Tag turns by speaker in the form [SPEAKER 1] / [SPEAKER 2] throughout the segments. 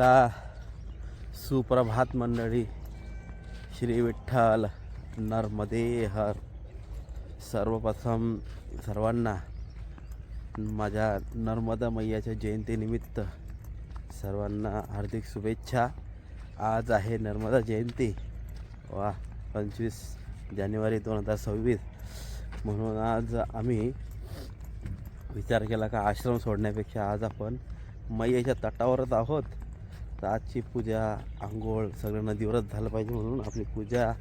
[SPEAKER 1] तुम्हाला सुप्रभात मंडळी श्री विठ्ठल नर्मदे हर सर्वप्रथम सर्वांना माझ्या नर्मदा मैयाच्या जयंतीनिमित्त सर्वांना हार्दिक शुभेच्छा. आज आहे नर्मदा जयंती. वा पंचवीस जानेवारी दोन हजार सव्वीस. म्हणून आज आम्ही विचार केला का आश्रम सोडण्यापेक्षा आज आपण मैयाच्या तटावरच आहोत. तर आजची पूजा आंघोळ सगळं नदीवरच झालं पाहिजे म्हणून आपली पूजा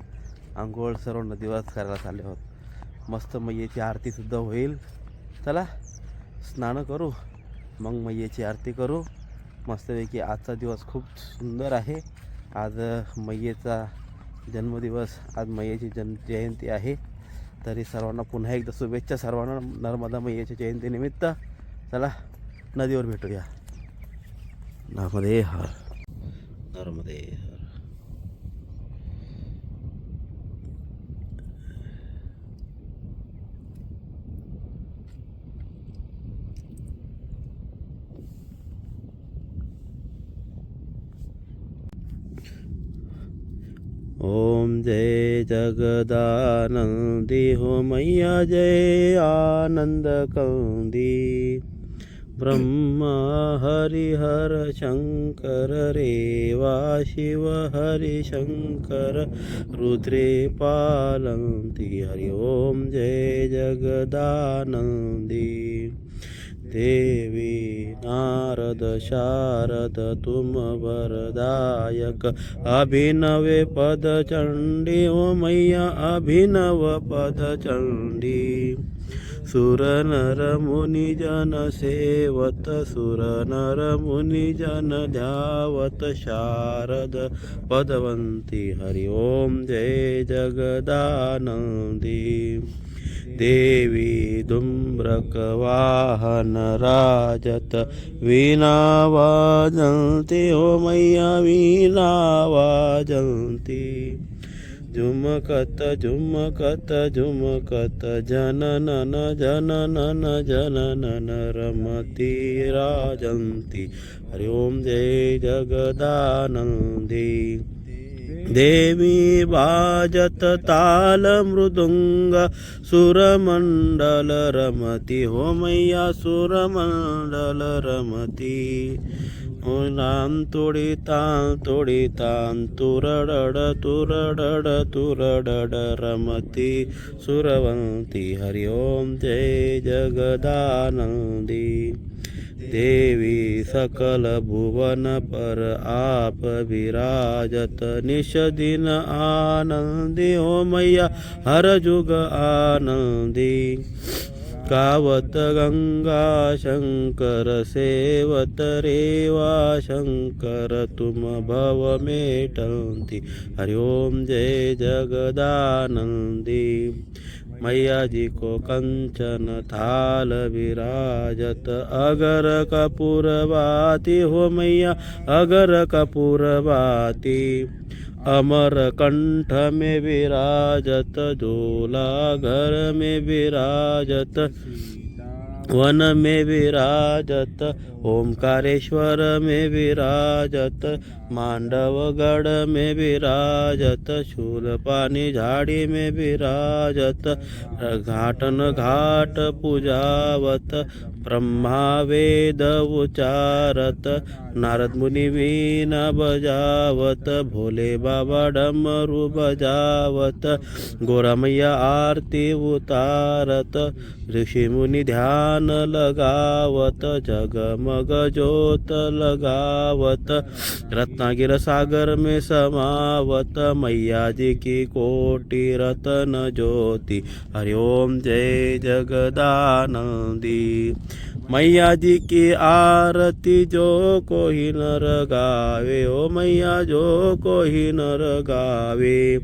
[SPEAKER 1] आंघोळ सर्व नदीवरच करायला चालले आहोत. मस्त मैयेची आरतीसुद्धा होईल. चला स्नानं करू. मग मैयेची आरती करू. मस्तपैकी आजचा दिवस खूप सुंदर आहे. आज मैयेचा जन्मदिवस. आज मैयेची जन जयंती आहे. तरी सर्वांना पुन्हा एकदा शुभेच्छा. सर्वांना नर्मदा मैयाच्या जयंतीनिमित्त. चला नदीवर भेटूया. नामदेह हर. नर्मदे हर ओम जय जगदानंदी हो मैया जय आनंद कौंदी। ब्रह्मा हरिहर शङ्कर रेवा शिव हरिशङ्कर रुद्रे पालन्ति हरि ॐ जय जगदानन्दि देवी नारद शारद तुम वरदायक अभिनवे पद चंडी ओ मैया अभिनव पद चंडी मुनि जन सेवत सुर मुनि जन ध्यावत शारद पदवंती हरि ओम जय जगदानंदी। देवी दुम्रक वाहन राजत वीणा वाजंती ओ हो मैया वीणा झुमकत झुमकत झुमकत जन नन जन नन जन नन रमती राजंती। हरि ओम जय जगदानंदी। देवी बाजत ताल मृदुंग सुरमंडल रमती। हो मैया सुरमंडल रमती। ओ नाम तोडी तान तोडी तान तुरडड तुरडड तुरडड रमती सुरवंती हरि ओम जय जगदानंदी। देवी सकल भुवन पर आप विराजत निश दिन आनंदी हो मैया हर जुग आनंदी। गावत गंगा शंकर सेवत रेवा शंकर तुम भव मेटंती। हरि ओम जय जगदानंदी। मैया जी को कंचन थाल विराजत। अगर कपूर बाती हो मैया अगर कपूर बाती अमर कंठ में विराजत झोला घर में विराजत वन में विराजत ओंकारेश्वर में विराजत मांडवगढ़ में विराजत शूलपानी झाड़ी में विराजत घाटन घाट पूजावत ब्रह्मा वेद उचारत नारद मुनि वीणा बजावत भोले बाबा डमरू बजावत गोरमैया आरती उतारत ऋषि मुनि ध्यान लगावत जगमग ज्योत लगावत रत्नागिर सागर में समावत मैया जी की कोटि रतन ज्योति हरि ओम जय जगदानंदी। मैया जी की आरती जो कोई नर गावे ओ मैया जो कोई नर गावे।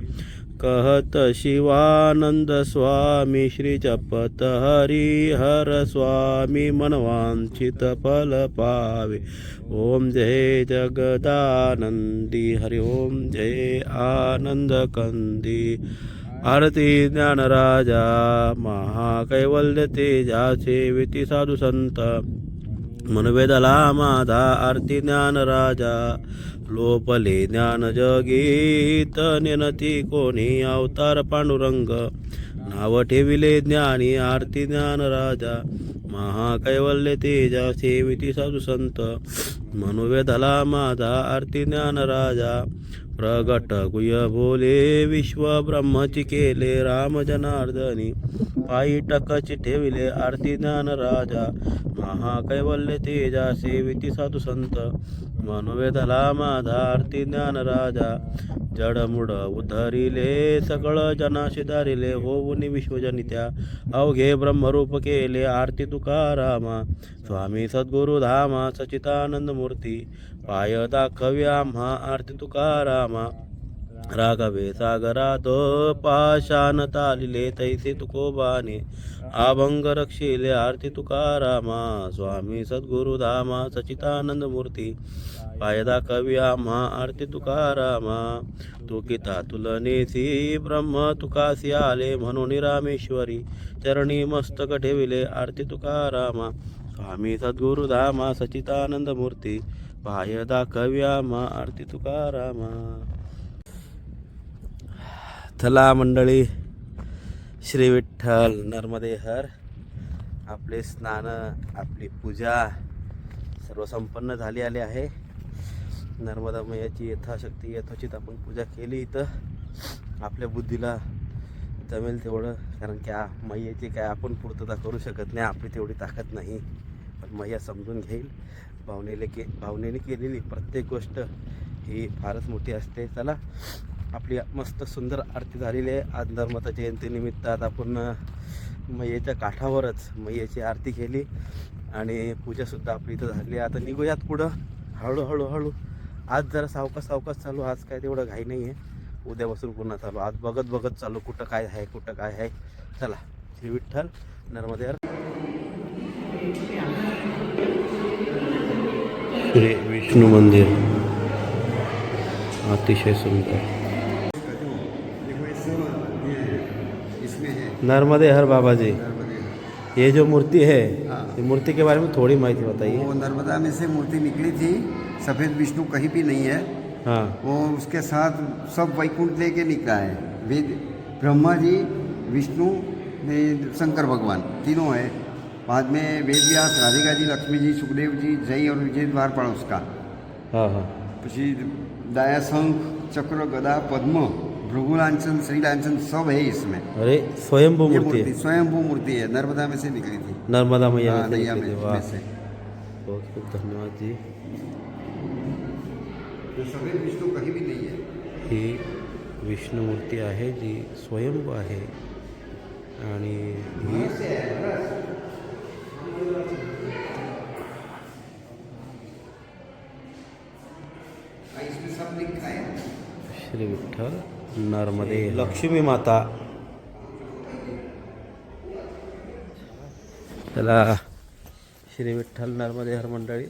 [SPEAKER 1] कहत शिवानंद स्वामी श्री जपत हरी हर स्वामी मनवांचित फल पावे। ओम जय जगदानंदी हरि ओम जय आनंद कंदी आरती ज्ञानराजा महाकैवल्य तेजाचे विती साधू संत। मनवेदला माझा आरती ज्ञान राजा लोपले ज्ञान जगीत नेनती कोणी अवतार पांडुरंग। नाव ठेविले ज्ञानी आरती ज्ञान राजा महाकैवल्य तेजा सेविती साधू संत। मनोवेदला माझा आरती ज्ञान राजा प्रगट गुय बोले विश्व ब्रह्मची केले राम जनार्दनी. पायी टकची ठेविले आरती ज्ञान राजा महाकैवल्य तेजा सेविती साधू संत. मनोवेदला माझा आरती ज्ञान राजा जडमुड उधरिले सकळ जनाशी दारिले होऊन विश्वजनित्या. अवघे ब्रह्मरूप केले आरती तुकारामा. स्वामी सद्गुरु धामा सचितानंद मूर्ती पाय दाखवी आम्हा आरती तुकारामा। राघवे सागरात पाशान तालिले तैसे तुकोबाने। अभंग रक्षिले आरती तुकारामा। स्वामी सद्गुरु धामा सचितानंद मूर्ती पायदा कवी आम्हा आरती तुकारामा। तुकिता तुलनेसी ब्रह्म तुकासी आले म्हणून रामेश्वरी चरणी मस्तक ठेविले आरती तुकारामा। स्वामी सद्गुरु धामा सचितानंद मूर्ती पायदा दाखव्या मा आरती तुकारामा। चला मंडळी श्री विठ्ठल नर्मदे हर आपले स्नान आपली पूजा सर्व संपन्न झाली आली आहे. नर्मदा मैयाची यथाशक्ती यथोचित आपण पूजा केली इथं. आपल्या बुद्धीला जमेल तेवढं कारण की मैयाची काय आपण पूर्तता करू शकत नाही आपली तेवढी ताकद नाही. पण मैया समजून घेईल. भावनेले के भावनेने केलेली प्रत्येक गोष्ट ही फारच मोठी असते. चला आपली मस्त सुंदर आरती झालेली आहे. आज नर्मदा जयंतीनिमित्त आज आपण मैयेच्या काठावरच मैयेची आरती केली आणि पूजासुद्धा आपली इथं झाली. आहे आता निघूयात पुढं. हळूहळू हळू. आज जरा सावकाश सावकाश चालू. आज काय तेवढं घाई नाही आहे उद्यापासून पुन्हा चालू. आज बघत बघत चालू. कुठं काय आहे कुठं काय आहे. चला श्री विठ्ठल नर्मदे श्री विष्णू मंदिर। अतिशय सुंदर।
[SPEAKER 2] है
[SPEAKER 1] नर्मदे हर बाबा जी ये जो मूर्ति है
[SPEAKER 2] हाँ।
[SPEAKER 1] ये मूर्ति के बारे में थोड़ी माहिती बताइए।
[SPEAKER 2] वो नर्मदा में से मूर्ति निकली थी सफ़ेद विष्णु कहीं भी नहीं है।
[SPEAKER 1] हाँ।
[SPEAKER 2] वो उसके साथ सब वैकुंठ लेके निकला है। वेद ब्रह्मा जी विष्णु शंकर भगवान तीनों है। बाद में वेद व्यास राधिका जी लक्ष्मी जी सुखदेव जी जय और विजय द्वारपाल उसका।
[SPEAKER 1] हाँ हाँ।
[SPEAKER 2] પછી दया शंख चक्र गदा पद्म भृगुलांचन श्रीलांचन सब है इसमें
[SPEAKER 1] अरे स्वयंभू
[SPEAKER 2] ये
[SPEAKER 1] मूर्ति है
[SPEAKER 2] स्वयंभू मूर्ति है नर्मदा में से निकली थी
[SPEAKER 1] नर्मदा मैया
[SPEAKER 2] हाँ, नैया में से
[SPEAKER 1] बहुत खूप धन्यवाद जी
[SPEAKER 2] ये सफ़ेद विष्णु कहीं भी नहीं है
[SPEAKER 1] ही विष्णू मूर्ती आहे जी स्वयंभू आहे आणि ही
[SPEAKER 2] इसमें है
[SPEAKER 1] श्री विठ्ठल नर्मदे. लक्ष्मी माता. चला श्री विठ्ठल नर्मदे हर मंडळी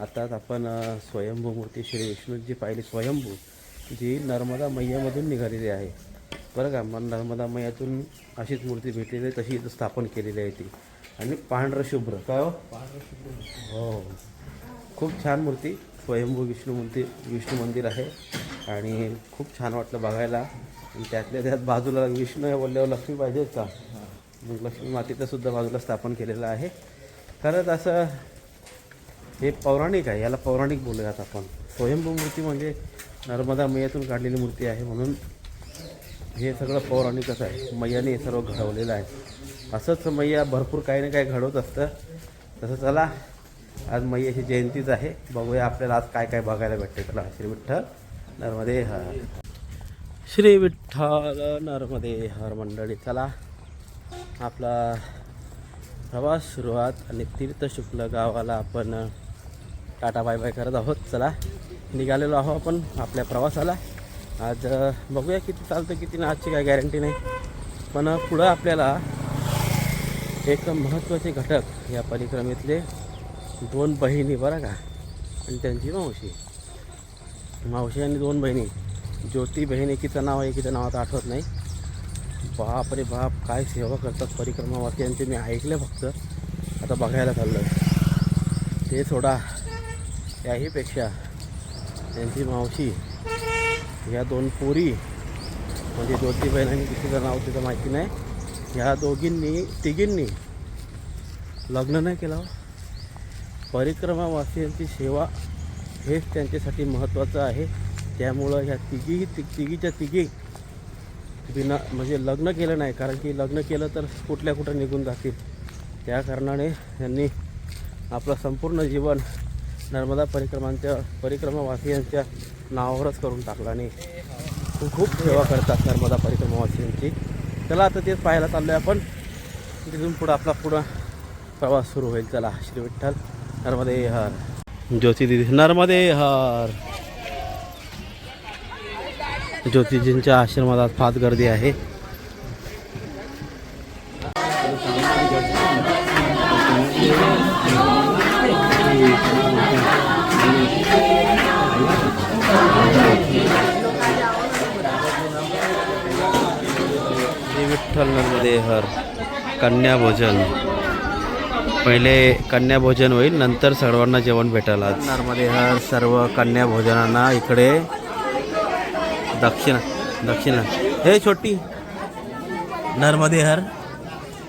[SPEAKER 1] आताच आपण स्वयंभू मूर्ती श्री विष्णूची पाहिली. स्वयंभू जी नर्मदा मैयामधून निघालेली आहे. बरं का मग नर्मदा मैयातून अशीच मूर्ती भेटलेली आहे तशी इथं स्थापन केलेली आहे ती. आणि पांढरं शुभ्र. काय हो? हो हो. खूप छान मूर्ती. स्वयंभू विष्णू मूर्ती विष्णू मंदिर आहे. आणि खूप छान वाटलं बघायला. आणि त्यातल्या त्यात बाजूला विष्णू आहे बोलल्यावर लक्ष्मी पाहिजेच का? मग लक्ष्मी मातेचं सुद्धा बाजूला स्थापन केलेलं आहे. खरंच असं हे पौराणिक आहे. याला पौराणिक बोलूयात आपण. स्वयंभू मूर्ती म्हणजे नर्मदा मैयातून काढलेली मूर्ती आहे. म्हणून हे सगळं पौराणिकच आहे. मैयाने हे सर्व घडवलेलं आहे. असंच मैया भरपूर काही ना काही घडवत असतं. तसं चला आज मैयाची जयंतीच आहे. बघूया आपल्याला आज काय काय बघायला भेटते चला श्री विठ्ठल नर्मदे हर. श्री विठ्ठल नर्मदे हर मंडळी चला. आपला प्रवास सुरुवात आणि तीर्थ शुक्ल गावाला आपण टाटा बाय बाय करत आहोत. चला निघालेलो आहो आपण आपल्या प्रवासाला. आज बघूया किती चालतं किती ना आजची काय गॅरंटी नाही. पण पुढं आपल्याला एक महत्त्वाचे घटक या परिक्रमेतले दोन बहिणी बरं का. आणि त्यांची मावशी. मावशी आणि दोन बहिणी. ज्योती बहीण एकीचं नाव आहे एकीचं नाव आता आठवत नाही. बाप रे बाप काय सेवा करतात परिक्रमावरती यांचे मी ऐकले फक्त. आता बघायला चाललं ते सोडा. त्याहीपेक्षा त्यांची मावशी या दोन पोरी म्हणजे ज्योती बहीण आणि तिचं नाव तिचं माहिती नाही. ह्या दोघींनी तिघींनी लग्न नाही केलं. परिक्रमावासियांची सेवा हेच त्यांच्यासाठी महत्त्वाचं आहे. त्यामुळं ह्या तिघीही ति तिघीच्या तिघी बिना म्हणजे लग्न केलं नाही. कारण की लग्न केलं तर कुठल्या कुठं निघून जातील. त्या कारणाने त्यांनी आपलं संपूर्ण जीवन नर्मदा परिक्रमांच्या परिक्रमावासियांच्या नावावरच करून टाकलं आणि खूप सेवा करतात नर्मदा परिक्रमावासियांची. चला आता तेच पाहायला चाललो आहे आपण. तिथून पुढं आपला पुढं प्रवास सुरू होईल. चला श्री विठ्ठल नर्मदे हर. ज्योती दिदी नर्मदे हर. ज्योतिजींच्या आश्रमात आज फार गर्दी आहे. तर कन्याभोजन कन्या भोजन. पहिले कन्या भोजन होईल नंतर सर्वांना जेवण भेटेल आज. नर्मदे हर सर्व कन्या भोजनांना इकडे दक्षिणा दक्षिणा. हे छोटी. नर्मदे हर.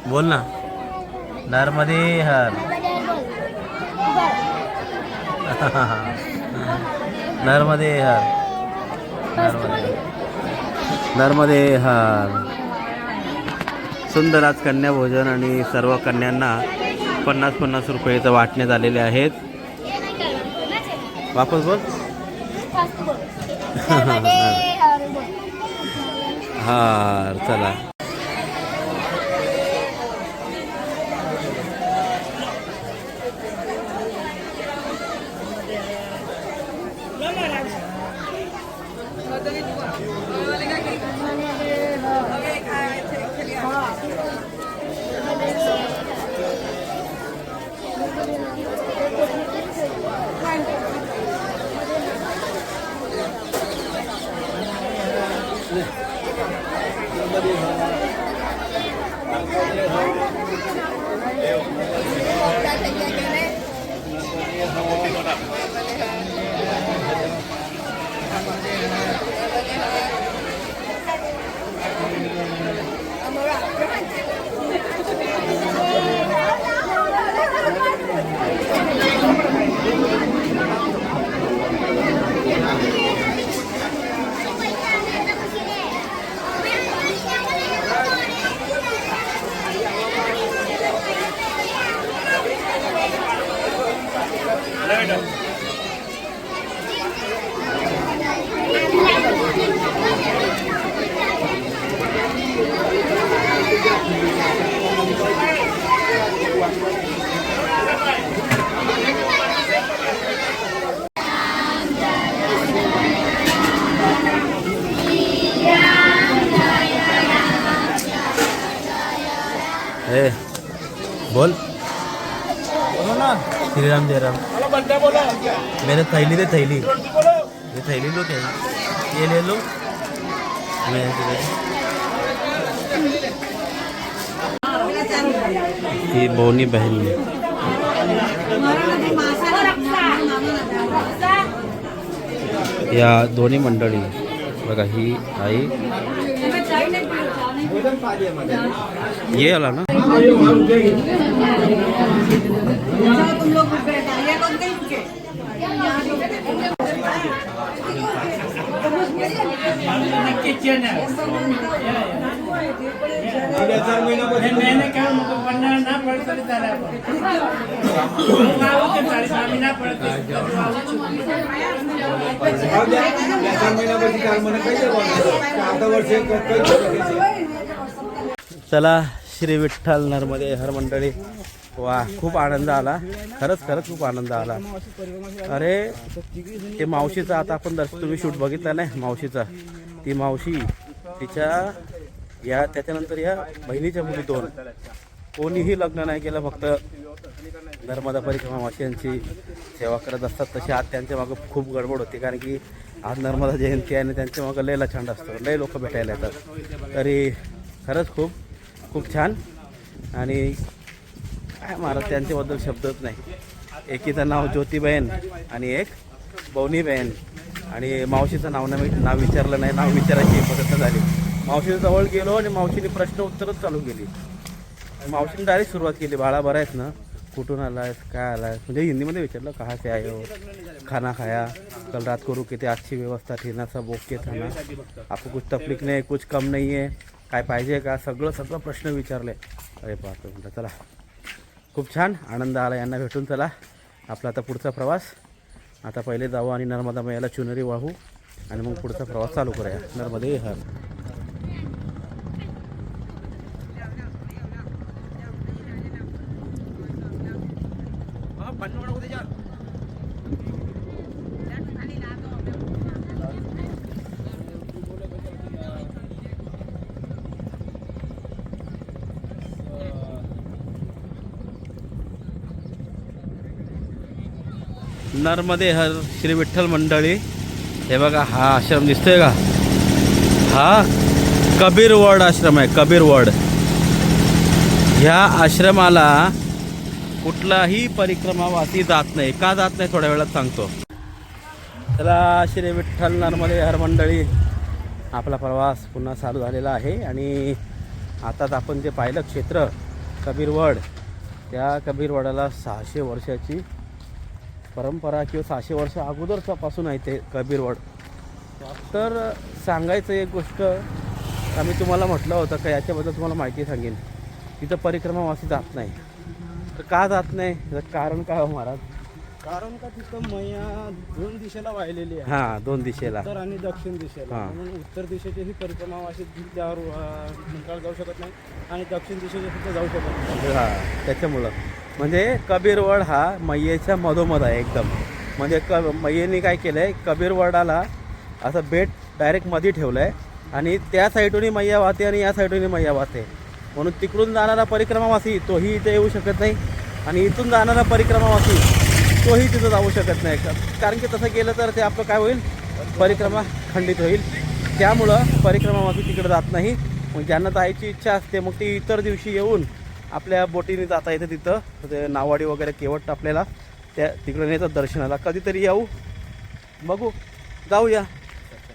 [SPEAKER 1] बोल ना. नर्मदे हर. नर्मदे हर. नर्मदे नर्मदे हर. सुंदर आज कन्या भोजन आणि सर्व कन्यांना पन्नास पन्नास रुपयेचं वाटण्यात आलेले आहेत. वापस बोल. हार चला. थैली दे थैली। ये थैली लो क्या? ये ले लो। मैं ही बोनी बहन। या दोन्ही मंडळी बघा ही आई। ये आला ना?
[SPEAKER 3] मैंने कहा मुझको पढ़ना ना पढ़ कर चला ना पढ़ते
[SPEAKER 1] चला श्री विठ्ठल नर्मदे हर मंडळी. वा खूप आनंद आला. खरंच खरंच खूप आनंद आला. अरे ते मावशीचं आता आपण दर्शन तुम्ही शूट बघितला नाही मावशीचा? ती मावशी तिच्या या त्याच्यानंतर या बहिणीच्या मुली दोन. कोणीही लग्न नाही केलं फक्त नर्मदा परिक्रमा मावशींची सेवा करत असतात. तशी आज त्यांच्या मागं खूप गडबड होती कारण की आज नर्मदा जयंती आहे आणि त्यांच्या मागं लयला छान असतो. लय लोक भेटायला येतात. तरी खरंच खूप खूप छान. आणि काय महाराज त्यांच्याबद्दल शब्दच नाही. एकीचं नाव ज्योतिबेन आणि एक बवनीबेन. आणि मावशीचं नाव नाही नाव विचारलं नाही नाव विचारायची पद्धत झाली. मावशीच्या जवळ गेलो आणि मावशीने प्रश्न उत्तरच चालू केली. मावशीने डायरेक्ट सुरुवात केली बाळा बरं आहेस ना? कुठून आलायस? काय आलायस? म्हणजे हिंदीमध्ये विचारलं कहा से आहे हो? खाना खाया? कल रात को रुके ते अच्छी व्यवस्था थी सब ओके थाना आपको कुछ तकलीफ नाही कुछ कम नाही आहे काय पाहिजे का? सगळं सगळं प्रश्न विचारले. अरे बापरे म्हटलं चला खूप छान. आनंद आला यांना भेटून. चला आपला आता पुढचा प्रवास. आता पहिले जाऊ आणि नर्मदा मैयाला चुनरी वाहू आणि मग पुढचा प्रवास चालू करूया. नर्मदे हर. नर्मदे हर श्री विठ्ठल मंडळी. हे बघा हा आश्रम दिसतोय का? हा कबीर वड आश्रम आहे कबीर वड ह्या आश्रमाला कुठलाही परिक्रमावासी जात नाही. का जात नाही थोड्या वेळात सांगतो. चला श्री विठ्ठल नर्मदे हर मंडळी. आपला प्रवास पुन्हा चालू झालेला आहे आणि आताच आपण जे पाहिलं क्षेत्र कबीरवड त्या कबीरवडाला सहाशे वर्षाची परंपरा किंवा सहाशे वर्ष अगोदरचा पासून आहे ते कबीरवड. तर सांगायचं एक गोष्ट आम्ही तुम्हाला म्हटलं होतं का याच्याबद्दल तुम्हाला माहिती सांगेन. तिथं परिक्रमावासी जात नाही. तर का जात नाही? कारण काय हो महाराज?
[SPEAKER 4] कारण का तिथं मैया दोन दिशेला वाहिलेली आहे.
[SPEAKER 1] हां दोन दिशेला.
[SPEAKER 4] उत्तर आणि दक्षिण दिशेला.
[SPEAKER 1] हा.
[SPEAKER 4] म्हणून उत्तर दिशेची ही परिक्रमा अशी त्यावर जाऊ शकत नाही आणि दक्षिण दिशेचे सुद्धा जाऊ शकत नाही.
[SPEAKER 1] हां त्याच्यामुळं. म्हणजे कबीरवड हा मैयेच्या मधोमध आहे एकदम. म्हणजे क मैयेने काय केलं आहे कबीरवडाला असं बेट डायरेक्टमध्ये ठेवलं आहे आणि त्या साईडूनही मैया वाहते आणि या साईडूनही मैया वाहते. म्हणून तिकडून जाणारा परिक्रमावासी तोही इथे येऊ शकत नाही आणि इथून जाणारा परिक्रमावासी तोही तिथं जाऊ शकत नाही. कारण की तसं केलं तर ते आपलं काय होईल? परिक्रमा खंडित होईल. त्यामुळं परिक्रमावासी तिकडे जात नाही. मग ज्यांना जायची इच्छा असते मग ते इतर दिवशी येऊन आपल्या बोटीने जाता येतं तिथं. ते नावाडी वगैरे केवट आपल्याला त्या तिकडे नेतात दर्शनाला. कधीतरी येऊ. बघू. जाऊया.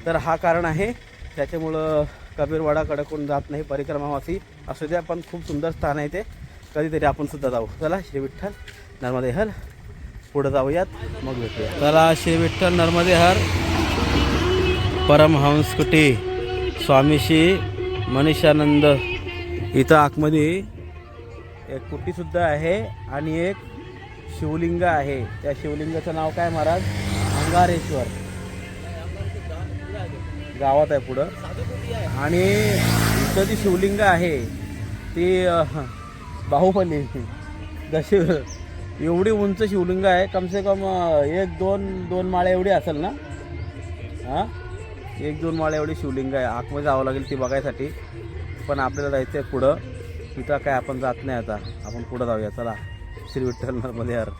[SPEAKER 1] तर हा कारण आहे. त्याच्यामुळं कबीरवाडा कोण जात नाही परिक्रमावासी. असू द्या पण खूप सुंदर स्थान आहे ते. कधीतरी आपण सुद्धा जाऊ. चला श्री विठ्ठल नर्मदे हर पुढं जाऊयात. मग भेटूया. चला श्री विठ्ठल नर्मदे हर परमहंस कुटी स्वामीशी मनीषानंद. इथं आतमध्ये एक कुटीसुद्धा आहे आणि एक शिवलिंग आहे. त्या शिवलिंगाचं नाव काय महाराज? अंगारेश्वर. गावात आहे पुढं. आणि इथं जी शिवलिंग आहे ती बाहुबली जशी एवढी उंच शिवलिंग आहे कमसे कम एक दोन दोन माळे एवढी असेल ना? हां? एक दोन माळे एवढी शिवलिंग आहे. आतमध्ये जावं लागेल ती बघायसाठी. पण आपल्याला जायचं आहे पुढं. तिथं काय आपण जात नाही आता. आपण पुढं जाऊया. चला श्री विठ्ठल नर्मदे हर.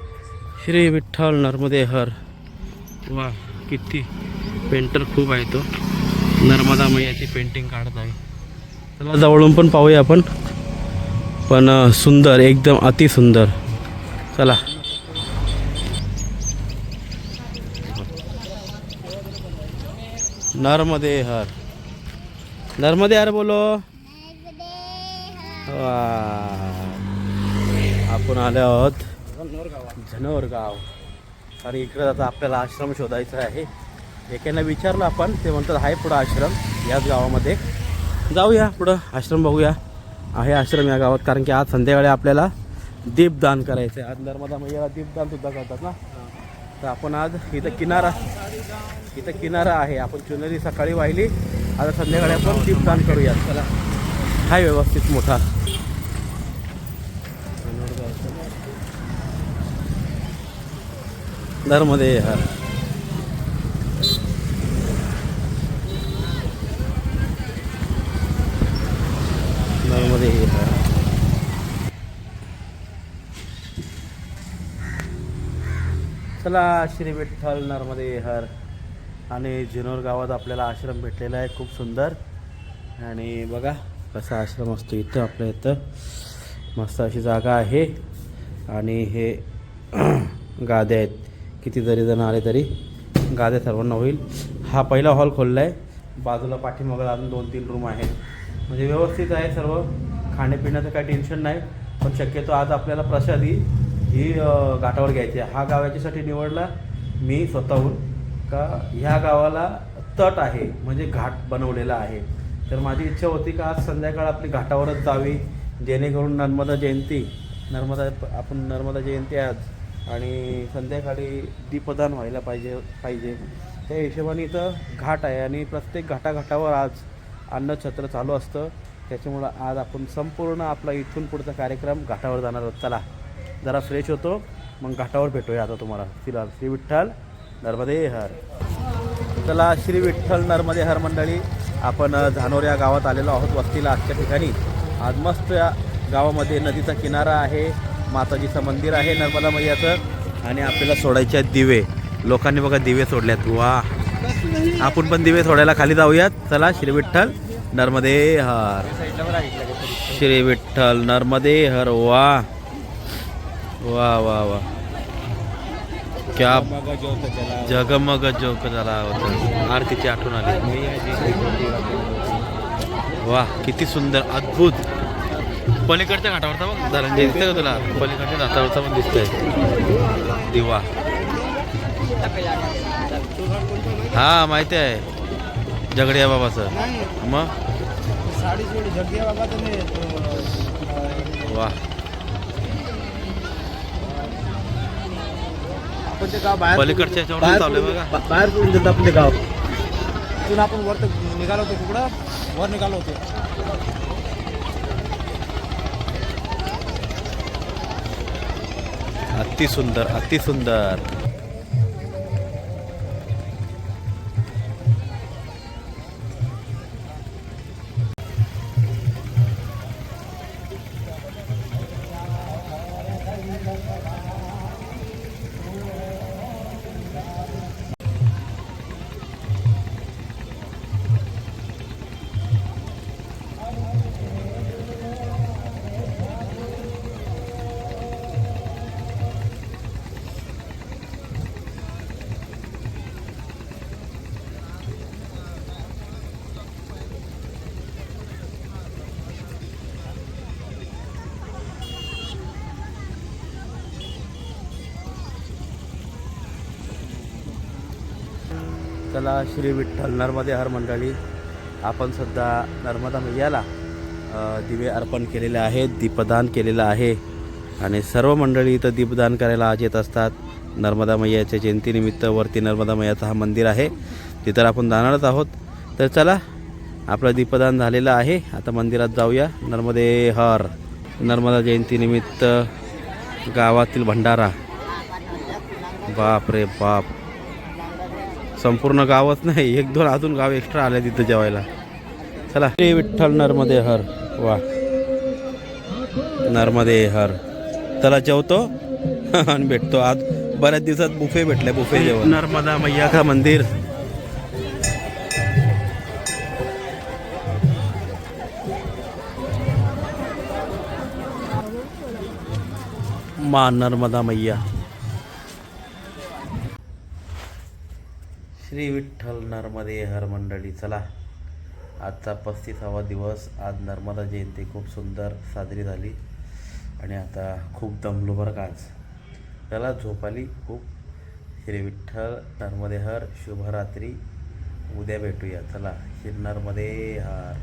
[SPEAKER 1] श्री विठ्ठल नर्मदे हर. वा किती पेंटर खूप आहे तो. नर्मदा मैयाची पेंटिंग काढत आहे. चला जवळून पण पाहूया आपण. पण सुंदर एकदम अतिसुंदर चला. नर्मदे हर. नर्मदे हर बोलो. आपण आले आहोत झनोर गाव आणि इकडे आता आपल्याला आश्रम शोधायचा आहे. एकांना विचारलं आपण ते म्हणतात आहे पुढं आश्रम. याच गावामध्ये जाऊया पुढं आश्रम बघूया. आहे आश्रम या गावात कारण की आज संध्याकाळी आपल्याला दीपदान करायचं आहे. आज नर्मदा मैयाला दीपदान सुद्धा करतात ना? तर आपण आज इथं किनारा इथं किनारा आहे. आपण चुनरी सकाळी वाहिली. आता संध्याकाळी आपण दीपदान करूया चला. हाय व्यवस्थित मोठा. नर्मदे हर नर्मदे हर चला श्री विठ्ठल नर्मदे हर. आणि जिनोर गावात आपल्याला आश्रम भेटलेला आहे खूप सुंदर. आणि बघा कसा आश्रम असतो इथं आपल्या इथं. मस्त अशी जागा आहे. आणि हे गाद्या आहेत. किती जरी जण आले तरी गाद्या सर्वांना होईल. हा पहिला हॉल खोलला आहे बाजूला पाठीमागं अजून दोन तीन रूम आहेत. म्हणजे व्यवस्थित आहे सर्व. खाण्यापिण्याचं काही टेन्शन नाही. पण शक्यतो आज आपल्याला प्रसादी ही घाटावर घ्यायची आहे. हा गाव याच्यासाठी निवडला मी स्वतःहून. का ह्या गावाला तट आहे. म्हणजे घाट बनवलेला आहे. तर माझी इच्छा होती का आज संध्याकाळ आपली घाटावरच जावी जेणेकरून नर्मदा जयंती नर्मदा आपण नर्मदा जयंती आज आणि संध्याकाळी दीपदान व्हायला पाहिजे पाहिजे. त्या हिशोबाने इथं घाट आहे आणि प्रत्येक घाटाघाटावर आज अन्नछत्र चालू असतं. त्याच्यामुळं आज आपण संपूर्ण आपला इथून पुढचा कार्यक्रम घाटावर जाणार आहोत. चला जरा फ्रेश होतो मग घाटावर भेटूया आता तुम्हाला. तिला श्री विठ्ठल नर्मदे हर. चला श्री विठ्ठल नर्मदे हर मंडळी. आपण झानोर या गावात आलेलो आहोत वस्तीला आजच्या ठिकाणी. आज मस्त या गावामध्ये नदीचा किनारा आहे माताजीचं मंदिर आहे नर्मदा मैयाचं आणि आपल्याला सोडायचे आहेत दिवे. लोकांनी बघा दिवे सोडल्यात. वा आपण पण दिवे सोडायला खाली जाऊयात. चला श्री विठ्ठल नर्मदे हर. श्री विठ्ठल नर्मदे हर. वा वा वा वा क्या जगमग जोक झाला होता आरतीची आठवण आली। वा किती सुंदर अद्भुत। पलीकडच्या घाटावरचा बघ धनंजय दिसतंय का तुला? पलीकडच्या घाटावरचा पण दिसतंय. दिवा. हा माहिती आहे. जगडिया बाबाचं. मग? वा
[SPEAKER 4] आपण ते गाव बाहेर
[SPEAKER 1] पलीकडच्या याच्यावर चालू आहे बघा.
[SPEAKER 4] बा- बाहेर सोडून देतो आपण ते गाव. तिथून आपण वर तक निघालो होतो तिकडं. वर निघालो होतो.
[SPEAKER 1] अति सुंदर अति सुंदर चला श्री विठ्ठल नर्मदे हर मंडळी आपण सध्या नर्मदा मैयाला दिवे अर्पण केलेले आहेत दीपदान केलेलं आहे. आणि सर्व मंडळी इथं दीपदान करायला आज येत असतात. नर्मदा मैयाच्या जयंतीनिमित्त वरती नर्मदा मैयाचं हा मंदिर आहे. तिथं आपण जाणारच आहोत. तर चला आपलं दीपदान झालेलं आहे. आता मंदिरात जाऊया. नर्मदे हर नर्मदा जयंतीनिमित्त गावातील भंडारा. बाप रे बाप. संपूर्ण गावच नाही एक दोन अजून गाव एक्स्ट्रा आले तिथं जेवायला. चला. श्री विठ्ठल नर्मदे हर वा. नर्मदे हर. चला जेवतो. आणि भेटतो आज. बऱ्याच दिवसात बुफे भेटले बुफे जेवण. नर्मदा मैया का मंदिर. मा नर्मदा मैया. श्री विठ्ठल नर्मदे हर मंडळी चला. आजचा पस्तीसावा दिवस. आज नर्मदा जयंती खूप सुंदर साजरी झाली आणि आता खूप दमलो बरं का आज. त्याला झोपाली खूप. श्री विठ्ठल नर्मदे हर. शुभरात्री. उद्या भेटूया. चला श्री नर्मदे हर.